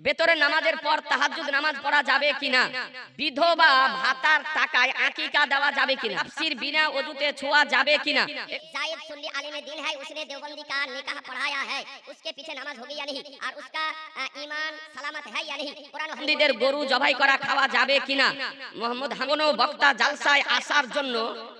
ভেতরে নামাজের পর তাহাজ্জুদ নামাজ পড়া যাবে কিনা বিধবা ভাতার টাকায় আকিকা দেওয়া যাবে কিনা তাফসীর বিনা ওযুতে ছোঁয়া যাবে কিনা जायद सुन्नी आलिम दिन है उसने देवबंदी का निकाह पढ़ाया है उसके पीछे नमाज होगी या नहीं और उसका अ, ईमान सलामत है या नहीं कुरान और हदीस হামদিদের গরু জবাই করা খাওয়া যাবে কিনা মোহাম্মদ হামনো বক্তা জালসায় আসার জন্য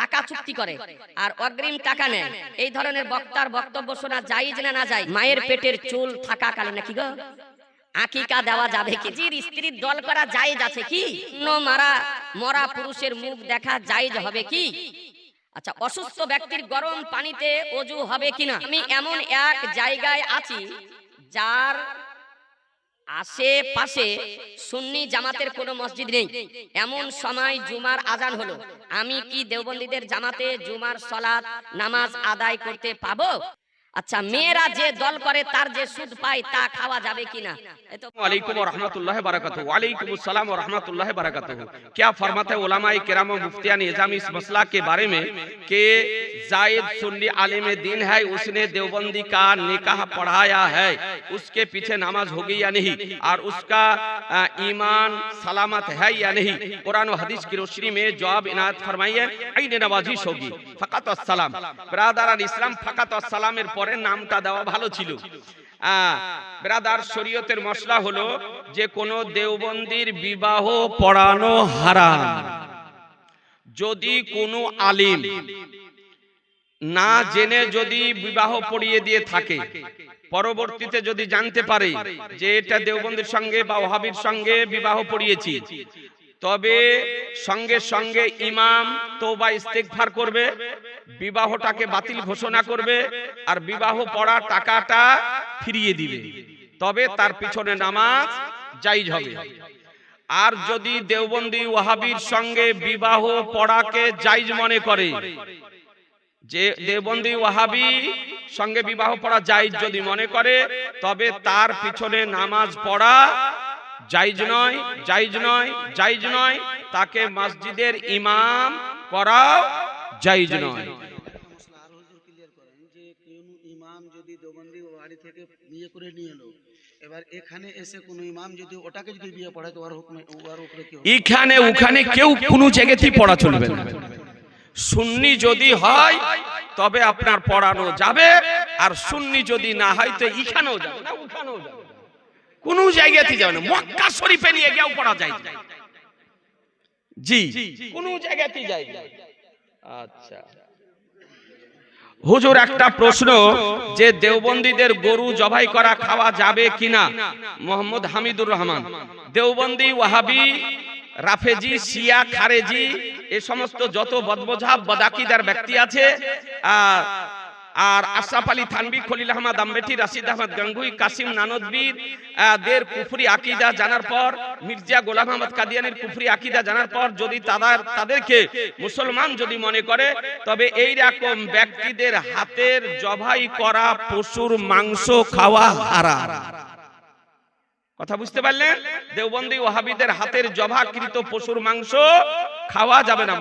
টাকা চুক্তি করে আর অগ্রিম টাকা নেয় এই ধরনের বক্তার বক্তব্য শোনা জায়েজ না না যায় মায়ের পেটের চুল থাকাকালীন নাকি গো আকিকা দেওয়া যাবে কি? জির স্ত্রীর দল করা জায়েজ আছে কি? ন মারা মরা পুরুষের মুখ দেখা জায়েজ হবে কি? আচ্ছা অসুস্থ ব্যক্তির গরম পানিতে অজু হবে কিনা? আমি এমন এক জায়গায় আছি যার আশেপাশে সুন্নি জামাতের কোনো মসজিদ নেই। এমন সময় জুমার আজান হলো। আমি কি দেওবন্দীদের জামাতে জুমার সলাৎ নামাজ আদায় করতে পাবো? আচ্ছা মেয়েরা যে দল করে তার যে সুদ পায় তা খাওয়া যাবে কিনা এ তো वालेकुम रहमतुल्लाह बरकatuh वालेकुम अस्सलाम रहमतुल्लाह बरकatuh क्या फरमाते हैं उलमाए किराम और मुफ्तियान निजाम इस मसला के बारे में कि जायद सुन्नी आलिम दिन है उसने देवबंदी का निकाह पढ़ाया है उसके पीछे नमाज होगी या नहीं और उसका अ, ईमान सलामत है या नहीं कुरान और हदीस की रोशनी में जवाब इनायत फरमाइए आईन नवाजिश होगी फकत सलाम ब्रादारान इस्लाम फकत সালামের পরে নামটা দেওয়া ভালো ছিল। ব্রাদার, শরীয়তের মশলা হলো যে কোনো দেওবন্দির বিবাহ পড়ানো হারাম। যদি কোনো আলিম না জেনে যদি বিবাহ পড়িয়ে দিয়ে থাকে, পরবর্তীতে যদি জানতে পারে যে এটা দেওবন্দির সঙ্গে বা ওহাবির সঙ্গে বিবাহ পড়িয়েছি তবে সঙ্গে সঙ্গে ইমাম তোবা ইস্তেগফার করবে বিবাহটাকে বাতিল ঘোষণা করবে আর বিবাহ পড়া টাকাটা ফিরিয়ে দিবে। তবে তার পিছনে নামাজ জাইজ হবে। আর যদি দেওবন্দি ওয়াহাবির সঙ্গে বিবাহ পড়াকে জাইজ মনে করে যে দেওবন্দি ওয়াহাবি সঙ্গে বিবাহ পড়া জাইজ যদি মনে করে তবে তার পিছনে নামাজ পড়া জাইজ নয় জাইজ নয় জাইজ নয়। তাকে মসজিদের ইমাম করাও জাইজ নয়। আর হুজুর ক্লিয়ার করেন যে কোন ইমাম যদি দেওবন্দি বাড়ি থেকে বিয়ে করে নিয়ে এলো এবার এখানে এসে কোনো ইমাম যদি ওটাকে যদি বিয়ে পড়ায় তো ওর হুকমে ওর উপরে কি এখানে ওখানে কেউ কোনো জায়গাতেই পড়া চলবে না। সুন্নি যদি হয় তবে আপনার পড়ানো যাবে আর সুন্নি যদি না হয় তো এখানেও যাবে না ওখানেও যাবে। কোনো জায়গাতে যাবে না, মক্কা শরীফে নিয়ে গিয়েও পড়া যায়। জি, কোনো জায়গাতেই যায়। আচ্ছা হুজুর, একটা প্রশ্ন, যে দেওবন্দীদের গরু জবাই করা খাওয়া যাবে কিনা মোহাম্মদ হামিদুর রহমান দেওবন্দি, ওয়াহাবি, রাফেজি, শিয়া, খারেজি, এ সমস্ত যত বদমজাব বদাকিদার ব্যক্তি আছে আর আর আশরাফ আলী থানবি খলিল আহমদ আম্বেটি রাশিদ আহমদ গাঙ্গুই কাসিম, নানদবীর দের কুফরি আকিদা জানার পর, মির্জা গোলাম আহমদ কাদিয়ানির কুফরি আকিদা জানার পর যদি তাদের তাদেরকে মুসলমান যদি মনে করে, তবে এই রকম ব্যক্তিদের হাতের জবাই করা পশুর মাংস খাওয়া হারাম। কথা বুঝতে পারলেন? দেওবন্দি ওহাবিদের হাতের জবাকৃত পশুর মাংস খাওয়া যাবে না।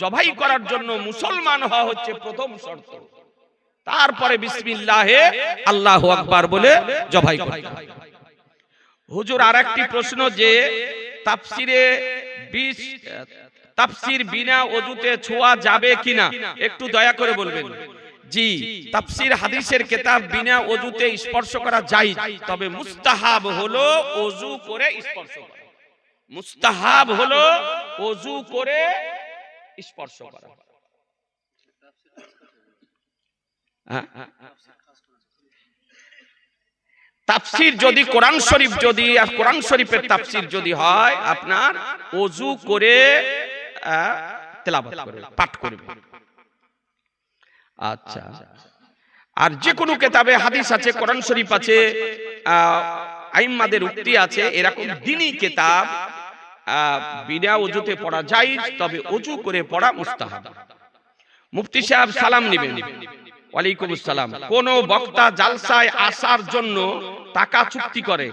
জবাই করার জন্য মুসলমান হওয়া হচ্ছে প্রথম শর্ত। তারপরে বিসমিল্লাহে আল্লাহু আকবার বলে জবাই করতে হুজুর আর একটি প্রশ্ন যে তাফসিরে বিশ তাফসির বিনা অজুতে ছোঁয়া যাবে কিনা একটু দয়া করে বলবেন। জি তাফসির হাদিসের কিতাব বিনা অজুতে স্পর্শ করা যায় তবে মুস্তাহাব হলো অজু করে স্পর্শ করা। মুস্তাহাব হলো অজু করে। স্পর্শ করা হ্যাঁ, হ্যাঁ, হ্যাঁ। তাফসির যদি কোরআন শরীফ যদি, আর কোরআন শরীফের তাফসির যদি হয়, আপনার অজু করে করবে, পাঠ করবে। আচ্ছা। আর যে কোনো কেতাবে হাদিস আছে, কোরআন শরীফ আছে আইম্মাদের উক্তি আছে, এরকম দিনই কেতাব বিনা অজুতে পড়া যায় তবে অজু করে পড়া মুস্তাহাব। মুফতি সাহেব সালাম নেবেন। ওয়ালাইকুম আসসালাম। কোন বক্তা জালসায় আসার জন্য টাকা চুক্তি করে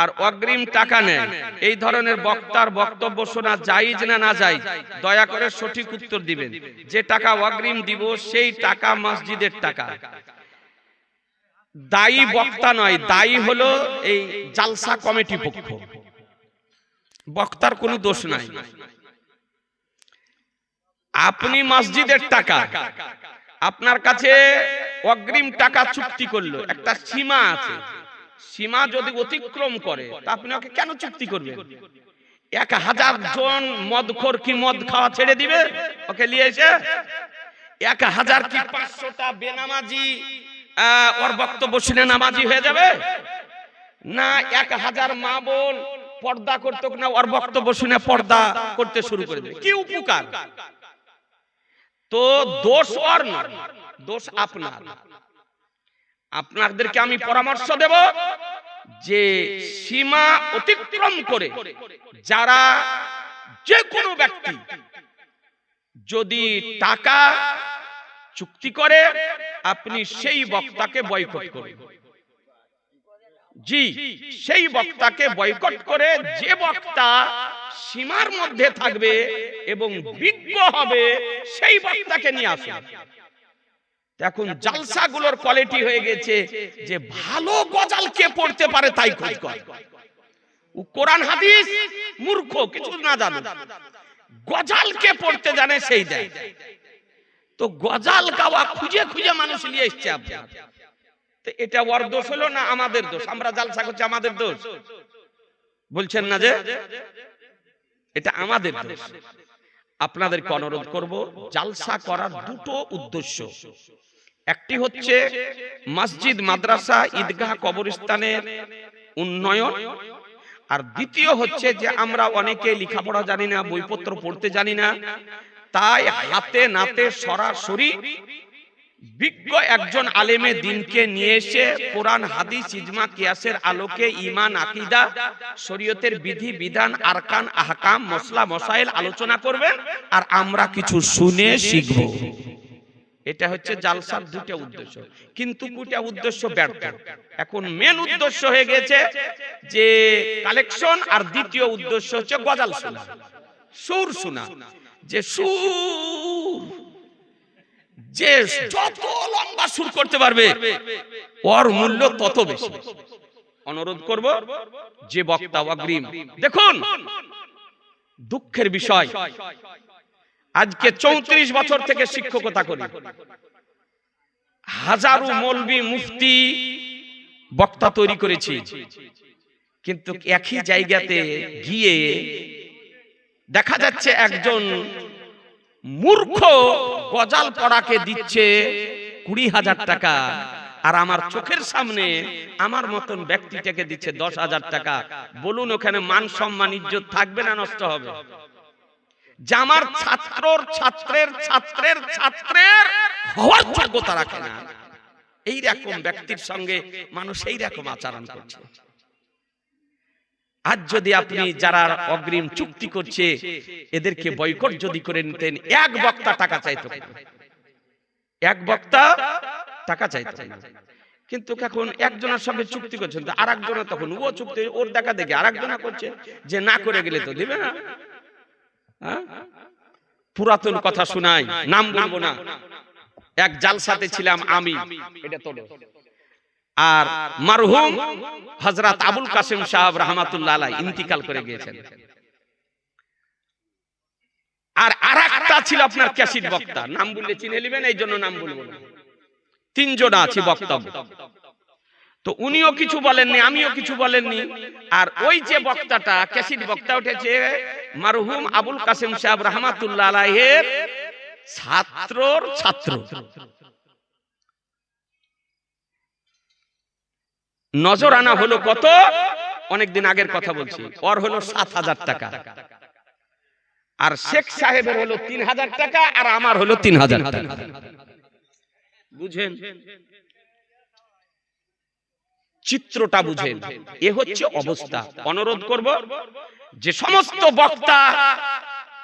আর অগ্রিম টাকা নেয়। এই ধরনের বক্তার বক্তব্য শোনা জায়েজ না না যায় দয়া করে সঠিক উত্তর দিবেন। যে টাকা অগ্রিম দিব সেই টাকা মসজিদের টাকা। দায়ী বক্তা নয় দায়ী হলো এই জালসা কমিটি পক্ষ। বক্তার কোনো দোষ নাই। আপনি মসজিদের টাকা। আপনার কাছে অগ্রিম টাকা চুক্তি করল। একটা সীমা আছে। সীমা যদি অতিক্রম করে, তা আপনি ওকে কেন চুক্তি করবেন? এক হাজার জন মদখোর কি মদ খাওয়া ছেড়ে দিবে? ওকে নিয়ে এসে এক হাজার কি পাঁচশোটা বেনামাজি ওর বক্তব্য শুনে নামাজি হয়ে যাবে? না, এক হাজার মা বোন পর্দা করতে না, ওর বক্তব্য শুনে পর্দা করতে শুরু করে দেবে। কি উপকার? তো দোষ ওর না দোষ আপনার। আপনাদেরকে আমি পরামর্শ দেব যে সীমা অতিক্রম করে যারা যে কোনো ব্যক্তি যদি টাকা চুক্তি করে আপনি সেই বক্তাকে বয়কট করুন। জি সেই বক্তাকে বয়কট করে যে বক্তা সীমার মধ্যে থাকবে এবং বিজ্ঞ হবে সেই বক্তাকে নিয়ে আসুন এখন জালসাগুলোর কোয়ালিটি হয়ে গেছে যে ভালো গজাল কে পড়তে পারে তাই খোঁজ ও কোরআন, হাদিস, মূর্খ, কিছু না জানে। গজাল কে পড়তে জানে সেই দেয়। তো গজাল গাওয়া খুঁজে খুঁজে মানুষ নিয়ে এসছে তো এটা ওর দোষ হলো না আমাদের দোষ? আমরা জালসা করছি, আমাদের দোষ? বলছেন না যে? এটা আমাদের আপনাদেরকে অনুরোধ করব জালসা করার দুটো উদ্দেশ্য। একটি হচ্ছে মসজিদ মাদ্রাসা ঈদগাহ কবরস্থানের উন্নয়ন। আর দ্বিতীয় হচ্ছে যে আমরা অনেকে লেখাপড়া জানি না বইপত্র পড়তে জানি না। তাই হাতে নাতে সরাসরি বিজ্ঞ একজন আলেমে দিনকে নিয়ে এসে কোরআন হাদিস ইজমা কিয়াসের আলোকে ইমান আকিদা শরীয়তের বিধি বিধান আরকান আহকাম মসলা মসাইল আলোচনা করবেন আর আমরা কিছু শুনে শিখব। এটা হচ্ছে জালসার দুটা উদ্দেশ্য। কিন্তু দুটা উদ্দেশ্য ব্যর্থ। এখন মেন উদ্দেশ্য হয়ে গেছে যে কালেকশন আর দ্বিতীয় উদ্দেশ্য হচ্ছে গজাল শোনা। সুর শোনা। যে সুর যে যত লম্বা সুর করতে পারবে, ওর মূল্য তত বেশি। অনুরোধ করব, যে বক্তা অগ্রিম, দেখুন, দুঃখের বিষয়, আজকে চৌত্রিশ বছর থেকে শিক্ষকতা করি। হাজারো মলবি, মুফতি, বক্তা তৈরি করেছি। কিন্তু একই জায়গাতে গিয়ে দেখা যাচ্ছে একজন মূর্খ গজাল পড়াকে দিচ্ছে কুড়ি হাজার টাকা। আর আমার চোখের সামনে আমার মতন ব্যক্তিটাকে দিচ্ছে দশ হাজার টাকা। বলুন, ওখানে মান সম্মান, ইজ্জত থাকবে না নষ্ট হবে? যে আমার ছাত্রর ছাত্রের ছাত্রের ছাত্রের হওয়ার যোগ্যতা রাখে না। এই রকম ব্যক্তির সঙ্গে মানুষ এই রকম আচরণ করছে। আজ যদি আপনি যারা অগ্রিম চুক্তি করছে এদেরকে বয়কট যদি করে নিতেন এক বক্তা টাকা চাইতো এক বক্তা টাকা চাইতো কিন্তু এখন একজনের সঙ্গে চুক্তি করছেন তো আর একজনের তখন ও চুক্তি ওর দেখা দেখে আর একজনা করছে যে না করে গেলে তো দিবে না। হ্যাঁ? পুরাতন কথা শোনাই নাম বলব না। এক জালসাতে ছিলাম আমি এটা তোলো আর মারহুম হযরত আবুল কাসিম সাহেব রাহমাতুল্লাহ আলাইহি ইন্তিকাল করে গিয়েছেন। আর আরেকটা ছিল আপনার ক্যাসিড বক্তা। নাম বললে চিনে নেবেন, এই জন্য নাম বলব তিনজন আছে বক্তব্য। তো উনিও কিছু বলেননি, আমিও কিছু বলেননি। আর ওই যে বক্তাটা, ক্যাসিড বক্তা উঠেছে, মারহুম আবুল কাসিম সাহেব রাহমাতুল্লাহ আলাইহের ছাত্রর ছাত্র। নজর আনা হলো কত? অনেকদিন আগের কথা বলছি। ওর হলো সাত হাজার টাকা। আর শেখ সাহেবের হলো তিন হাজার টাকা, আর আমার হলো তিন হাজার টাকা। বুঝেন? চিত্রটা বুঝেন। এ হচ্ছে অবস্থা। অনুরোধ করব, যে সমস্ত বক্তা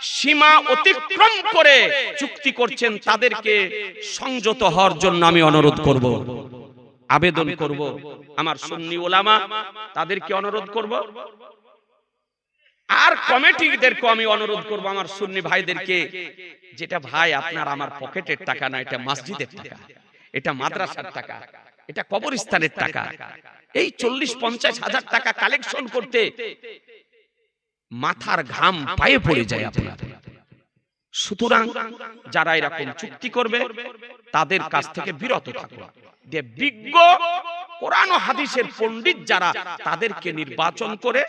সীমা অতিক্রম করে চুক্তি করছেন, তাদেরকে সংযত হওয়ার জন্য আমি অনুরোধ করব। আবেদন করব। আমার সুন্নি ওলামা তাদেরকে অনুরোধ করব। আর কমিটিদেরকে আমি অনুরোধ করব আমার সুন্নি ভাইদেরকে। যেটা ভাই আপনার আমার পকেটের টাকা না এটা মসজিদের টাকা। এটা মাদ্রাসার টাকা। এটা কবরস্থানের টাকা। এই চল্লিশ পঞ্চাশ হাজার টাকা কালেকশন করতে মাথার ঘাম পায়ে পড়ে যায় আপনার। সুতরাং যারা এরকম চুক্তি করবে, তাদের কাছ থেকে বিরত থাকো। যে বিজ্ঞ কোরআন হাদিসের পণ্ডিত যারা, তাদেরকে নির্বাচন করে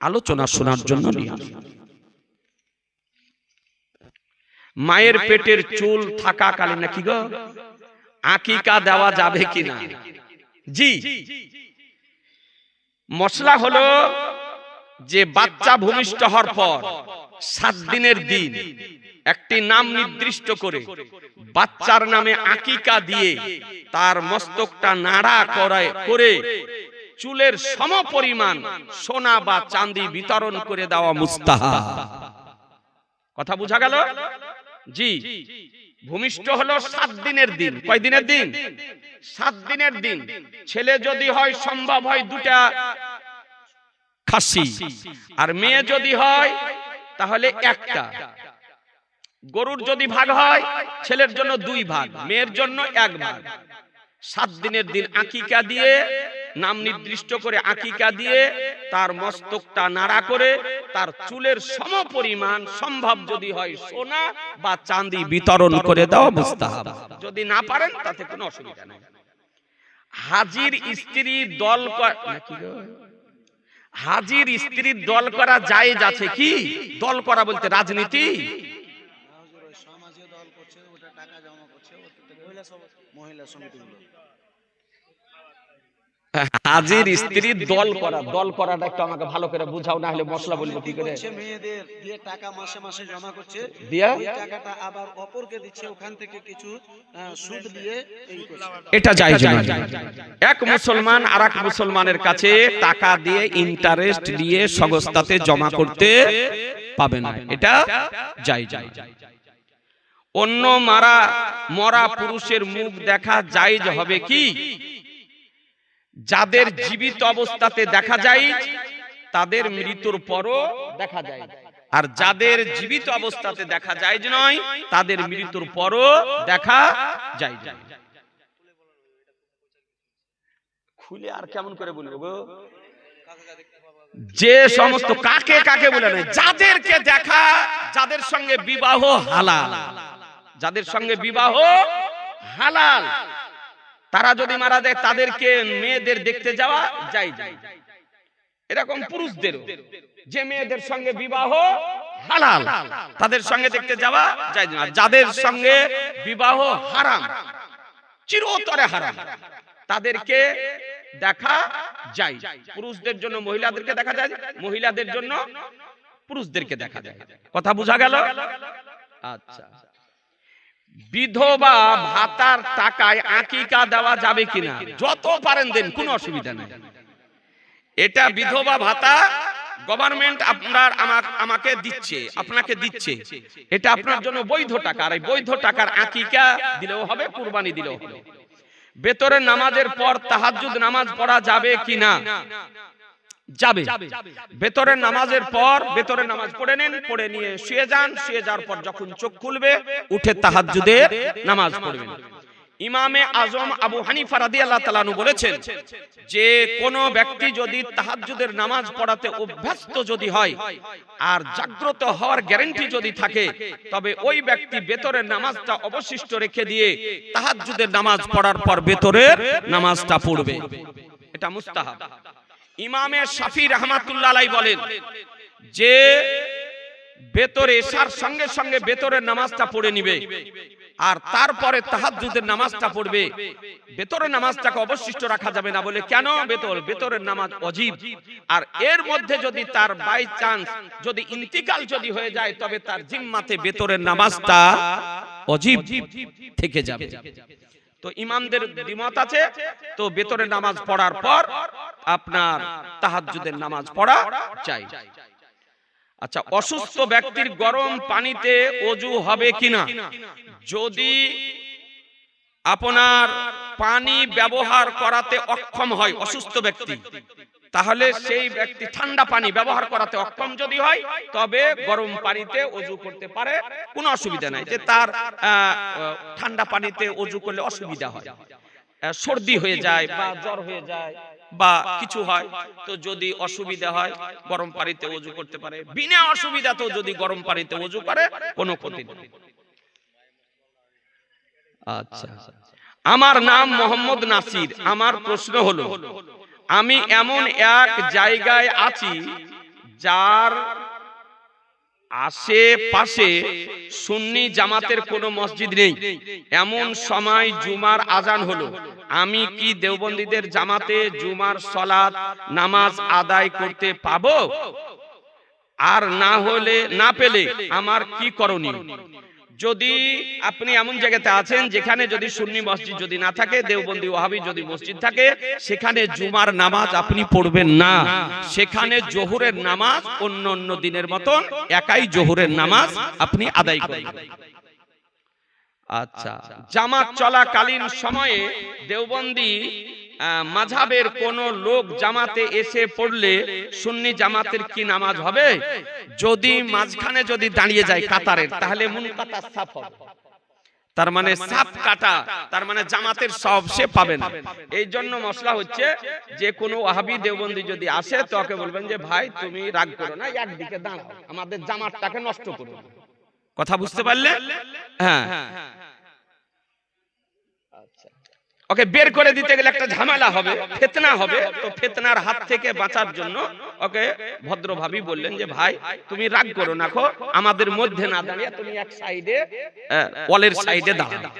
আলোচনা শোনার জন্য নিয়ে মায়ের পেটের চুল থাকাকালীন নাকি গো? আকিকা দেওয়া যাবে কিনা? জি। মশলা হলো যে বাচ্চা ভূমিষ্ঠ হওয়ার পর সাত দিনের দিন একটি নাম নির্দিষ্ট করে বাচ্চার নামে আকিকা দিয়ে তার মস্তকটা নাড়া করায় করে চুলের সম পরিমাণ সোনা বা চাঁদি বিতরণ করে দেওয়া মুস্তাহা। কথা বোঝা গেল? জি। ভূমিষ্ঠ হলো সাত দিনের দিন। কয় দিনের দিন? সাত দিনের দিন। ছেলে যদি হয় সম্ভব হয় দুটা খাসি। আর মেয়ে যদি হয়, তাহলে একটা। গরুর যদি ভাগ হয়, ছেলের জন্য দুই ভাগ, মেয়ের জন্য এক ভাগ। সাত দিনের দিন আকিকা দিয়ে, নাম নির্দিষ্ট করে আকিকা দিয়ে, তার মস্তকটা নাড়া করে, তার চুলের সম পরিমাণ সম্ভব যদি হয় সোনা বা চাঁদি বিতরণ করে দেওয়া মুস্তাহাব। যদি না পারেন, তাতে কোনো অসুবিধা নেই। হাজির স্ত্রী দল নাকি? হাজির স্ত্রীর দল করা জায়েজ আছে কি? দল করা বলতে রাজনীতি? মহিলা ওই সমাজে দল করছে ওটা টাকা জমা করছে ওটা থেকে মহিলা সমিতিগুলো হাজির স্ত্রীর দল করা দল করাটা একটু আমাকে ভালো করে বুঝাও না হলে মশলা বলব কি করে? মেয়েদের দিয়ে টাকা মাসে মাসে জমা করছে। দিয়া? টাকাটা আবার অপরকে দিচ্ছে ওখান থেকে কিছু সুদ দিয়ে এটা জায়েজ না এক মুসলমান আর এক মুসলমানের কাছে টাকা দিয়ে ইন্টারেস্ট দিয়ে সংস্থাতে জমা করতে পাবে না। এটা জায়েজ অন্য মারা মরা পুরুষের মুখ দেখা জায়েজ হবে কি? যাদের জীবিত অবস্থাতে দেখা যায় তাদের মৃত্যুর পরও দেখা যায়। আর যাদের জীবিত অবস্থাতে দেখা যায় যে নয় তাদের মৃত্যুর পরও দেখা যায় খুলে আর কেমন করে বলব গো? যে সমস্ত কাকে কাকে বলে না যাদেরকে দেখা যাদের সঙ্গে বিবাহ হালাল। যাদের সঙ্গে বিবাহ হালাল। তারা যদি মারা যায়, তাদেরকে মেয়েদের দেখতে যাওয়া যায় এরকম পুরুষদের যে মেয়েদের সঙ্গে বিবাহ হালাল, তাদের সঙ্গে দেখতে যাওয়া যায় না। যাদের সঙ্গে বিবাহ হারাম, চিরতরে হারাম, তাদেরকে দেখা যায়। পুরুষদের জন্য মহিলাদেরকে দেখা যায়, মহিলাদের জন্য পুরুষদেরকে দেখা যায়। কথা বোঝা গেল? আচ্ছা। বিধবা ভাতার টাকায় আকিকা দেওয়া যাবে কিনা? যত পারেন দেন, কোনো অসুবিধা নেই। এটা বিধবা ভাতা গভর্নমেন্ট আপনার আমাক- দিচ্ছে, আপনাকে দিচ্ছে। এটা আপনার জন্য বৈধ টাকা, আর এই বৈধ টাকার আকিকা দিলেও হবে, কুরবানি দিলেও হবে। বেতরের নামাজের পর তাহাজ্জুদ নামাজ পড়া যাবে কিনা? যাবে। বেতরের নামাজের পর বেতরের নামাজ পড়ে নেন পড়ে নিয়ে শুয়ে যান শুয়ে যাওয়ার পর যখন চোখ খুলবে উঠে তাহাজ্জুদের নামাজ পড়বেন। ইমামে আজম আবু হানিফা রাদিয়াল্লাহু তাআলা বলেছেন যে কোন ব্যক্তি যদি তাহাজ্জুদের নামাজ পড়াতে অভ্যস্ত যদি হয় আর জাগ্রত হওয়ার গ্যারান্টি যদি থাকে তবে ওই ব্যক্তি বেতরের নামাজটা অবশিষ্ট রেখে দিয়ে তাহাজ্জুদের নামাজ পড়ার পর বেতরের নামাজটা পড়বে। এটা মুস্তাহাব। ইমামে শাফি রহমাতুল্লাহ বলেন যে বেতরে এসার সঙ্গে সঙ্গে বেতরের নামাজটা পড়ে নিবে। আর তারপরে তাহাজ্জুদের নামাজটা পড়বে। বেতরের নামাজটাকে অবশিষ্ট রাখা যাবে না বলে কেন বেতর বেতরের নামাজ অজীব? আর এর মধ্যে যদি তার বাই চান্স যদি ইন্তিকাল যদি হয়ে যায় তবে তার জিম্মাতে বেতরের নামাজটা অজীব থেকে যাবে। তো ইমামদের দ্বিমত আছে, তো বেতরের নামাজ পড়ার পর আপনার তাহাজুদের নামাজ পড়া চাই আচ্ছা অসুস্থ ব্যক্তির গরম পানিতে অজু হবে কিনা? যদি আপনার পানি ব্যবহার করাতে অক্ষম হয় অসুস্থ ব্যক্তি তাহলে সেই ব্যক্তি ঠান্ডা পানি ব্যবহার করাতে অক্ষম যদি হয় তবে গরম পানিতে অজু করতে পারে কোনো অসুবিধা নাই। যে তার ঠান্ডা পানিতে অজু করলে অসুবিধা হয়। সর্দি হয়ে যায় বা জ্বর হয়ে যায় বা কিছু হয় তো যদি অসুবিধা হয় গরম পানিতে অজু করতে পারে। বিনা অসুবিধা তো যদি গরম পানিতে অজু করে কোনো ক্ষতি নেই। আচ্ছা। আমার নাম মোহাম্মদ নাসির আমার প্রশ্ন হলো আমি এমন এক জায়গায় আছি যার আশেপাশে সুন্নি জামাতের কোনো মসজিদ নেই। এমন সময় জুমার আজান হলো। আমি কি দেওবন্দীদের জামাতে জুমার সলাত নামাজ আদায় করতে পাবো? আর না হলে না পেলে আমার কি করণীয়? যদি আপনি এমন জায়গাতে আছেন যেখানে যদি সুন্নি মসজিদ যদি না থাকে, দেওবন্দি ওহাবি যদি মসজিদ থাকে, সেখানে জুমার নামাজ আপনি পড়বেন না। সেখানে জোহরের নামাজ অন্য অন্য দিনের মতন একাই জোহরের নামাজ আপনি আদায় করবেন। আচ্ছা জামাত চলাকালীন সময়ে দেওবন্দি মাঝাবের কোন লোক জামাতে এসে পড়লে সুন্নি জামাতের কি নামাজ হবে? যদি মাঝখানে যদি দাঁড়িয়ে যায় কাতারের, তাহলে সাফ হবে। তার মানে সাপ কাটা, তার মানে জামাতের সব সে পাবে না। এই জন্য মশলা হচ্ছে যে কোনো ওয়াহাবি দেওবন্দি যদি আসে তোকে বলবেন যে, ভাই, তুমি রাগ করো না, একদিকে দাঁড়াও, আমাদের জামাতটাকে নষ্ট করো। কথা বুঝতে পারলে? হ্যাঁ। ওকে বের করে দিতে গেলে একটা ঝামেলা হবে, ফেতনা হবে। তো ফেতনার হাত থেকে বাঁচার জন্য ওকে ভদ্রভাবেই বললেন যে, ভাই, তুমি রাগ করো না খো, আমাদের মধ্যে না দাঁড়িয়ে তুমি এক সাইডে ওয়ালের সাইডে দাঁড়াও।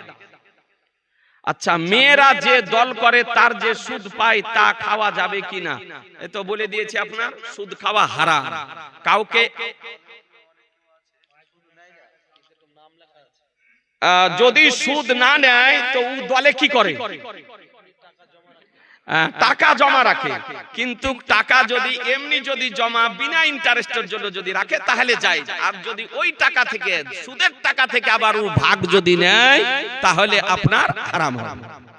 আচ্ছা মেয়েরা যে দল করে তার যে সুদ পায় তা খাওয়া যাবে কিনা? এ তো বলে দিয়েছি আপনার, সুদ খাওয়া হারাম। কাউকে যদি সুদ না নেয়, তো ও দলে কি করে? টাকা জমা রাখে। কিন্তু টাকা যদি এমনি যদি জমা বিনা ইন্টারেস্টের জন্য যদি রাখে, তাহলে যায়। আর যদি ওই টাকা থেকে, সুদের টাকা থেকে আবার ও ভাগ যদি নেয়, তাহলে আপনার হারাম হবে।